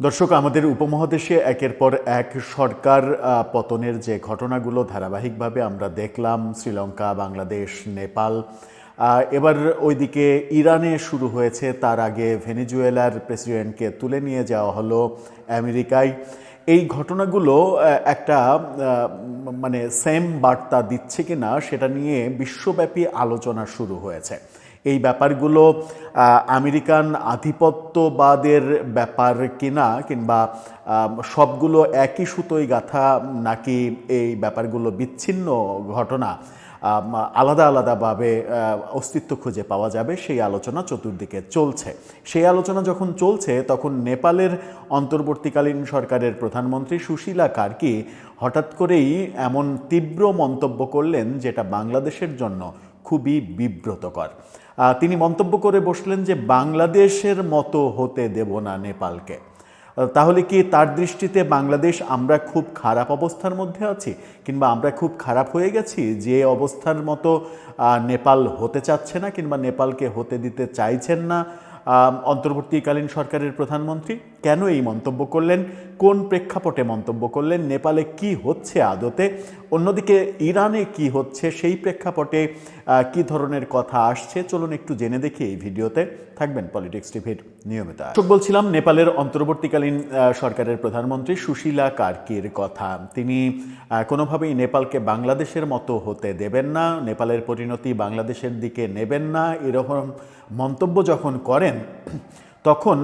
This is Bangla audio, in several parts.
দর্শক, আমাদের উপমহাদেশে একের পর এক সরকার পতনের যে ঘটনাগুলো ধারাবাহিকভাবে আমরা দেখলাম, শ্রীলঙ্কা, বাংলাদেশ, নেপাল এবার ওইদিকে ইরানে শুরু হয়েছে। তার আগে ভেনেজুয়েলার প্রেসিডেন্টকে তুলে নিয়ে যাওয়া হলো আমেরিকায়। এই ঘটনাগুলো একটা মানে সেম বার্তা দিচ্ছে কিনা, সেটা নিয়ে বিশ্বব্যাপী আলোচনা শুরু হয়েছে। এই ব্যাপারগুলো আমেরিকান আধিপত্যবাদের ব্যাপার কিনা কিংবা সবগুলো একই সুতোয় গাথা নাকি এই ব্যাপারগুলো বিচ্ছিন্ন ঘটনা আলাদা আলাদাভাবে অস্তিত্ব খুঁজে পাওয়া যাবে, সেই আলোচনা চতুর্দিকে চলছে। সেই আলোচনা যখন চলছে, তখন নেপালের অন্তর্বর্তীকালীন সরকারের প্রধানমন্ত্রী সুশীলা কার্কি হঠাৎ করেই এমন তীব্র মন্তব্য করলেন যেটা বাংলাদেশের জন্য খুবই বিব্রতকর। তিনি মন্তব্য করে বসলেন যে, বাংলাদেশের মতো হতে দেব না নেপালকে। তাহলে কি তার দৃষ্টিতে বাংলাদেশ আমরা খুব খারাপ অবস্থার মধ্যে আছি? কিংবা আমরা খুব খারাপ হয়ে গেছি যে অবস্থার মতো নেপাল হতে চাচ্ছে না কিংবা নেপালকে হতে দিতে চাইছেন না অন্তর্বর্তীকালীন সরকারের প্রধানমন্ত্রী? কেন এই মন্তব্য করলেন? কোন প্রেক্ষাপটে মন্তব্য করলেন? নেপালে কি হচ্ছে আদতে? অন্যদিকে ইরানে কি হচ্ছে? সেই প্রেক্ষাপটে কি ধরনের কথা আসছে? চলুন একটু জেনে দেখি এই ভিডিওতে। থাকবেন পলিটিক্স টিভির নিয়মিত। দর্শক, বলছিলাম নেপালের অন্তর্বর্তীকালীন সরকারের প্রধানমন্ত্রী সুশীলা কার্কির কথা। তিনি কোনোভাবেই নেপালকে বাংলাদেশের মতো হতে দেবেন না, নেপালের পরিণতি বাংলাদেশের দিকে নেবেন না, এরকম মন্তব্য যখন করেন, তখন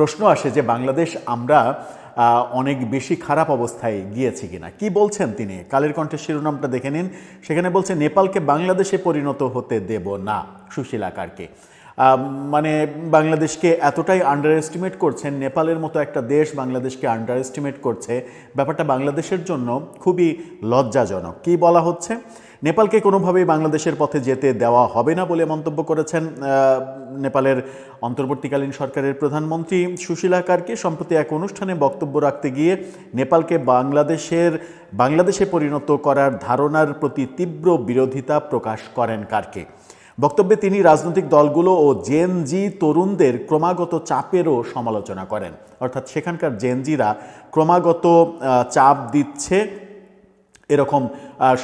প্রশ্ন আসে যে বাংলাদেশ আমরা অনেক বেশি খারাপ অবস্থায় গিয়েছি কিনা। কি বলছেন তিনি? কালের কণ্ঠের শিরোনামটা দেখে নিন। সেখানে বলছে নেপালকে বাংলাদেশে পরিণত হতে দেব না সুশীলা কারকে। আহ, মানে বাংলাদেশকে এতটাই আন্ডার এস্টিমেট করছেন নেপালের মতো একটা দেশ বাংলাদেশকে আন্ডার এস্টিমেট করছে। ব্যাপারটা বাংলাদেশের জন্য খুবই লজ্জাজনক। কি বলা হচ্ছে? নেপালকে কোনোভাবেই বাংলাদেশের পথে যেতে দেওয়া হবে না বলে মন্তব্য করেছেন নেপালের অন্তর্বর্তীকালীন সরকারের প্রধানমন্ত্রী সুশীলা কারকে। সম্প্রতি এক অনুষ্ঠানে বক্তব্য রাখতে গিয়ে নেপালকে বাংলাদেশের, বাংলাদেশে পরিণত করার ধারণার প্রতি তীব্র বিরোধিতা প্রকাশ করেন কারকে। বক্তব্যে তিনি রাজনৈতিক দলগুলো ও জেনজি তরুণদের ক্রমাগত চাপেরও সমালোচনা করেন। অর্থাৎ সেখানকার জেনজিরা ক্রমাগত চাপ দিচ্ছে এরকম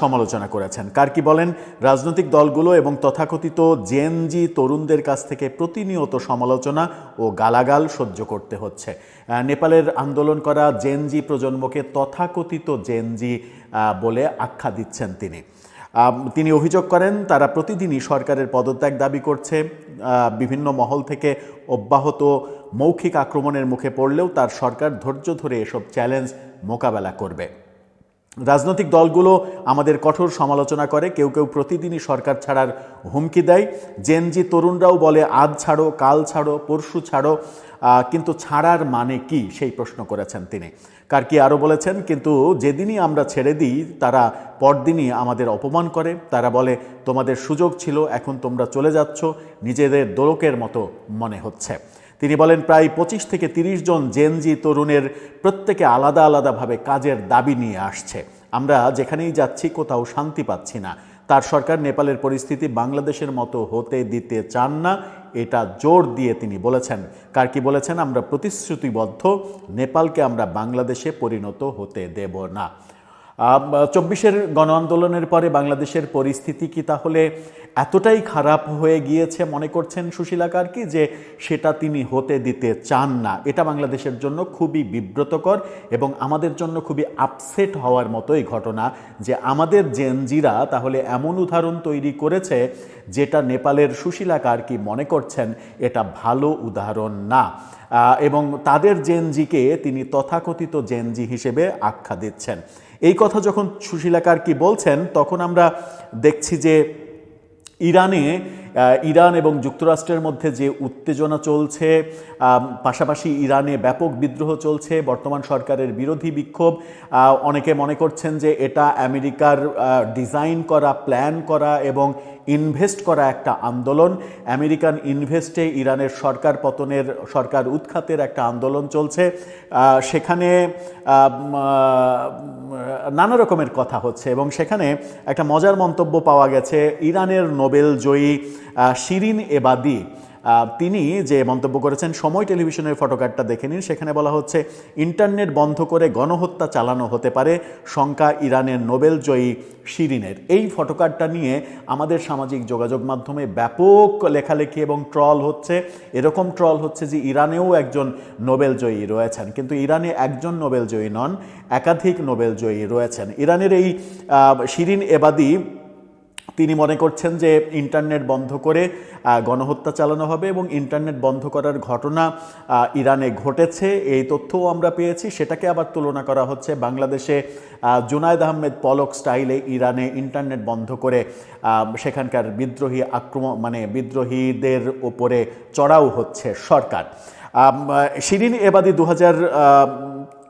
সমালোচনা করেছেন। কার্কি বলেন? রাজনৈতিক দলগুলো এবং তথাকথিত জেনজি তরুণদের কাছ থেকে প্রতিনিয়ত সমালোচনা ও গালাগাল সহ্য করতে হচ্ছে। নেপালের আন্দোলন করা জেনজি প্রজন্মকে তথাকথিত আহ, বলে আখ্যা দিচ্ছেন তিনি। তিনি অভিযোগ করেন তারা প্রতিদিনই সরকারের পদত্যাগ দাবি করছে। বিভিন্ন মহল থেকে অব্যাহত মৌখিক আক্রমণের মুখে পড়লেও তার সরকার ধৈর্য ধরে এসব চ্যালেঞ্জ মোকাবেলা করবে। রাজনৈতিক দলগুলো আমাদের কঠোর সমালোচনা করে, কেউ কেউ প্রতিদিনই সরকার ছাড়ার হুমকি দেয়। জেনজি তরুণরাও বলে, আজ ছাড়ো, কাল ছাড়ো, পরশু ছাড়ো। কিন্তু ছাড়ার মানে কি? সেই প্রশ্ন করেছেন তিনি। কার কার্কি আরও বলেছেন, কিন্তু যেদিনই আমরা ছেড়ে দিই, তারা পরদিনই আমাদের অপমান করে। তারা বলে, তোমাদের সুযোগ ছিল, এখন তোমরা চলে যাচ্ছ। নিজেদের দোলকের মতো মনে হচ্ছে তিনি বলেন, প্রায় পঁচিশ থেকে তিরিশ জন জেনজি তরুণের প্রত্যেকে আলাদা আলাদাভাবে কাজের দাবি নিয়ে আসছে। আমরা যেখানেই যাচ্ছি কোথাও শান্তি পাচ্ছি না। তার সরকার নেপালের পরিস্থিতি বাংলাদেশের মতো হতে দিতে চান না, এটা জোর দিয়ে তিনি বলেছেন। কার কি বলেছেন? আমরা প্রতিশ্রুতিবদ্ধ, নেপালকে আমরা বাংলাদেশে পরিণত হতে দেব না। চব্বিশের গণ আন্দোলনের পরে বাংলাদেশের পরিস্থিতি কি তাহলে এতটাই খারাপ হয়ে গিয়েছে মনে করছেন সুশীলা কার্কি যে সেটা তিনি হতে দিতে চান না? এটা বাংলাদেশের জন্য খুবই বিব্রতকর এবং আমাদের জন্য খুবই আপসেট হওয়ার মতোই ঘটনা যে আমাদের জেনজিরা তাহলে এমন উদাহরণ তৈরি করেছে যেটা নেপালের সুশীলা কার্কি মনে করছেন এটা ভালো উদাহরণ না। এবং তাদের জেনজিকে তিনি তথাকথিত জেনজি হিসেবে আখ্যা দিচ্ছেন। এই কথা যখন সুশীলাকার কি বলছেন তখন আমরা দেখছি যে ইরানে ইরান এবং যুক্তরাষ্ট্রের মধ্যে যে উত্তেজনা চলছে পাশাপাশি ইরানে ব্যাপক বিদ্রোহ চলছে, বর্তমান সরকারের বিরোধী বিক্ষোভ অনেকে মনে করছেন যে এটা আমেরিকার ডিজাইন করা, প্ল্যান করা এবং ইনভেস্ট করা একটা আন্দোলন। আমেরিকান ইনভেস্টে ইরানের সরকার পতনের, সরকার উৎখাতের একটা আন্দোলন চলছে। সেখানে নানা রকমের কথা হচ্ছে এবং সেখানে একটা মজার মন্তব্য পাওয়া গেছে। ইরানের নোবেল জয়ী শিরিন এবাদি তিনি যে মন্তব্য করেছেন, সময় টেলিভিশনের ফটোকার্ডটা দেখে নিন। সেখানে বলা হচ্ছে, ইন্টারনেট বন্ধ করে গণহত্যা চালানো হতে পারে শঙ্কা ইরানের নোবেল জয়ী শিরিনের। এই ফটোকার্ডটা নিয়ে আমাদের সামাজিক যোগাযোগ মাধ্যমে ব্যাপক লেখালেখি এবং ট্রল হচ্ছে। এরকম ট্রল হচ্ছে যে ইরানেও একজন নোবেল জয়ী রয়েছেন। কিন্তু ইরানে একজন নোবেল জয়ী নন, একাধিক নোবেল জয়ী রয়েছেন। ইরানের এই শিরিন এবাদি তিনি মনে করছেন যে ইন্টারনেট বন্ধ করে গণহত্যা চালানো হবে এবং ইন্টারনেট বন্ধ করার ঘটনা ইরানে ঘটেছে। এই তথ্যও আমরা পেয়েছি। সেটাকে আবার তুলনা করা হচ্ছে বাংলাদেশে জুনায়দ আহমেদ পলক স্টাইলে ইরানে ইন্টারনেট বন্ধ করে সেখানকার বিদ্রোহী আক্রমণ মানে বিদ্রোহীদের ওপরে চড়াও হচ্ছে সরকার। শিরিন এবাদি দু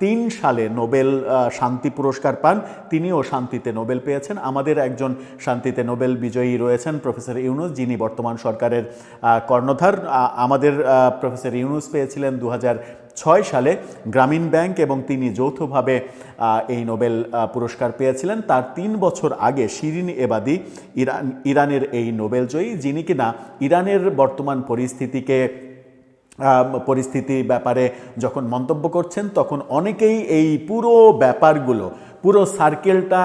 তিন সালে নোবেল শান্তি পুরস্কার পান। তিনিও শান্তিতে নোবেল পেয়েছেন। আমাদের একজন শান্তিতে নোবেল বিজয়ী রয়েছেন প্রফেসর ইউনুস, যিনি বর্তমান সরকারের কর্ণধার। আমাদের প্রফেসর ইউনুস পেয়েছিলেন দু ছয় সালে। গ্রামীণ ব্যাংক এবং তিনি যৌথভাবে এই নোবেল পুরস্কার পেয়েছিলেন। তার তিন বছর আগে শিরিন এবাদি ইরান, ইরানের এই নোবেল জয়ী, যিনি কিনা ইরানের বর্তমান পরিস্থিতিকে পরিস্থিতি ব্যাপারে যখন মন্তব্য করছেন তখন অনেকেই এই পুরো ব্যাপারগুলো পুরো সার্কেলটা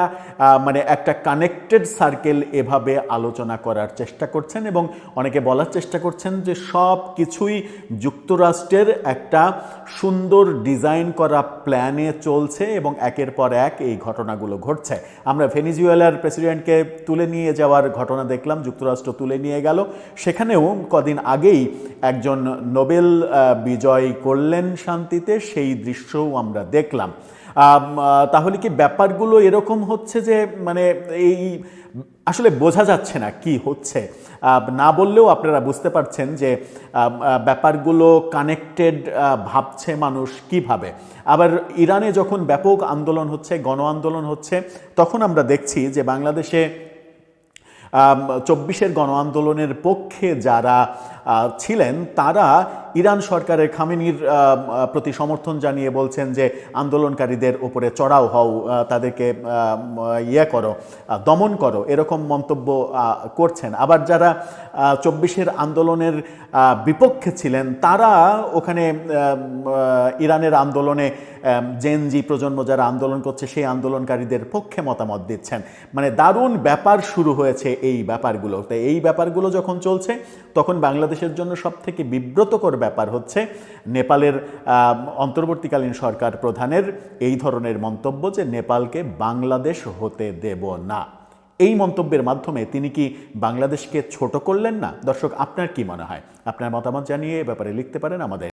মানে একটা কানেক্টেড সার্কেল এভাবে আলোচনা করার চেষ্টা করছেন এবং অনেকে বলার চেষ্টা করছেন যে সব কিছুই যুক্তরাষ্ট্রের একটা সুন্দর ডিজাইন করা প্ল্যানে চলছে এবং একের পর এক এই ঘটনাগুলো ঘটছে। আমরা ভেনিজুয়েলার প্রেসিডেন্টকে তুলে নিয়ে যাওয়ার ঘটনা দেখলাম, যুক্তরাষ্ট্র তুলে নিয়ে গেল। সেখানেও কদিন আগেই একজন নোবেল বিজয় করলেন শান্তিতে, সেই দৃশ্যও আমরা দেখলাম। তাহলে কি ব্যাপারগুলো এরকম হচ্ছে যে মানে এই, আসলে বোঝা যাচ্ছে না কি হচ্ছে? না বললেও আপনারা বুঝতে পারছেন যে ব্যাপারগুলো কানেক্টেড ভাবছে মানুষ কীভাবে? আবার ইরানে যখন ব্যাপক আন্দোলন হচ্ছে, গণ আন্দোলন হচ্ছে, তখন আমরা দেখছি যে বাংলাদেশে চব্বিশের গণ আন্দোলনের পক্ষে যারা ছিলেন, তারা ইরান সরকারের খামেনির প্রতি সমর্থন জানিয়ে বলছেন যে আন্দোলনকারীদের উপরে চড়াও হও তাদেরকে ইয়ে করো দমন করো, এরকম মন্তব্য করছেন। আবার যারা চব্বিশের আন্দোলনের বিপক্ষে ছিলেন, তারা ওখানে ইরানের আন্দোলনে জেনজি প্রজন্ম যারা আন্দোলন করছে, সেই আন্দোলনকারীদের পক্ষে মতামত দিচ্ছেন। মানে দারুণ ব্যাপার শুরু হয়েছে এই ব্যাপারগুলো তো এই ব্যাপারগুলো যখন চলছে, তখন বাংলাদেশের জন্য সব থেকে বিব্রতকর ব্যাপার হচ্ছে নেপালের অন্তর্বর্তীকালীন সরকার প্রধানের এই ধরনের মন্তব্য যে নেপালকে বাংলাদেশ হতে দেব না। এই মন্তব্যের মাধ্যমে তিনি কি বাংলাদেশকে ছোট করলেন না? দর্শক, আপনার কি মনে হয়? আপনার মতামত জানিয়ে এ ব্যাপারে লিখতে পারেন আমাদের